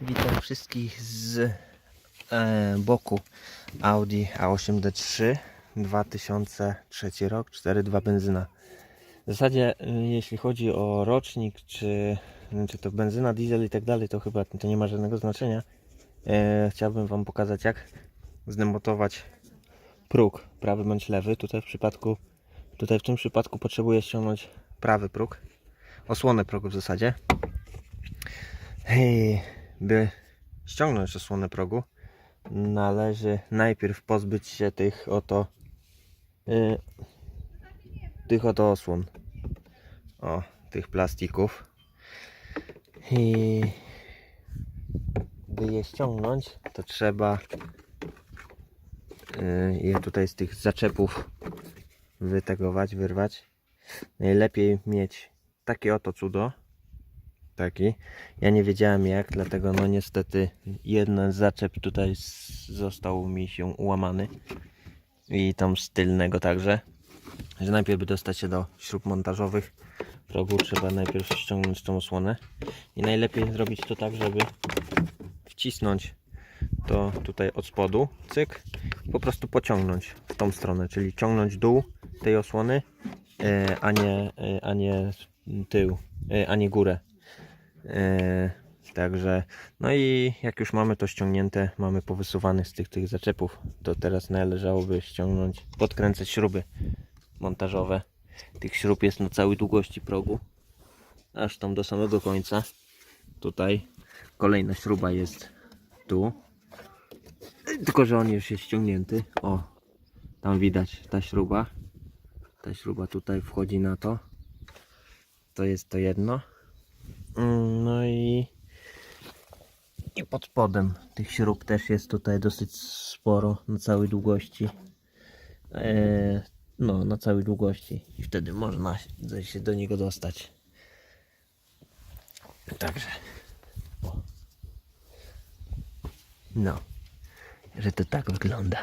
Witam wszystkich z e, boku Audi A8 D3 2003 rok 4.2 benzyna. W zasadzie y, jeśli chodzi o rocznik, czy, czy to benzyna, diesel i tak dalej, to chyba to nie ma żadnego znaczenia. E, chciałbym Wam pokazać jak zdemontować próg prawy bądź lewy. Tutaj w przypadku, tutaj w tym przypadku potrzebuję ściągnąć prawy próg, osłonę progu w zasadzie. Hej, by ściągnąć osłonę progu, należy najpierw pozbyć się tych oto y, tych oto osłon. O, tych plastików. I by je ściągnąć, to trzeba y, je tutaj z tych zaczepów wytegować, wyrwać. Najlepiej mieć takie oto cudo taki. Ja nie wiedziałem jak, dlatego no niestety jeden zaczep tutaj został mi się ułamany i tam z tylnego także. Że najpierw by dostać się do śrub montażowych progu trzeba najpierw ściągnąć tą osłonę i najlepiej zrobić to tak, żeby wcisnąć to tutaj od spodu, cyk, i po prostu pociągnąć w tą stronę, czyli ciągnąć dół tej osłony, e, a nie, e, a nie tył, e, a nie górę. E, Także, no i jak już mamy to ściągnięte, mamy powysuwany z tych, tych zaczepów, to teraz należałoby ściągnąć, podkręcać śruby montażowe. Tych śrub jest na całej długości progu, aż tam do samego końca. Tutaj kolejna śruba jest tu, tylko że on już jest ściągnięty. O, tam widać ta śruba. Ta śruba tutaj wchodzi na to. To jest to jedno. Mm, No i, i pod spodem tych śrub też jest tutaj dosyć sporo na całej długości. E, no, na całej długości. I wtedy można się- do niego dostać. Także. No, że to tak wygląda.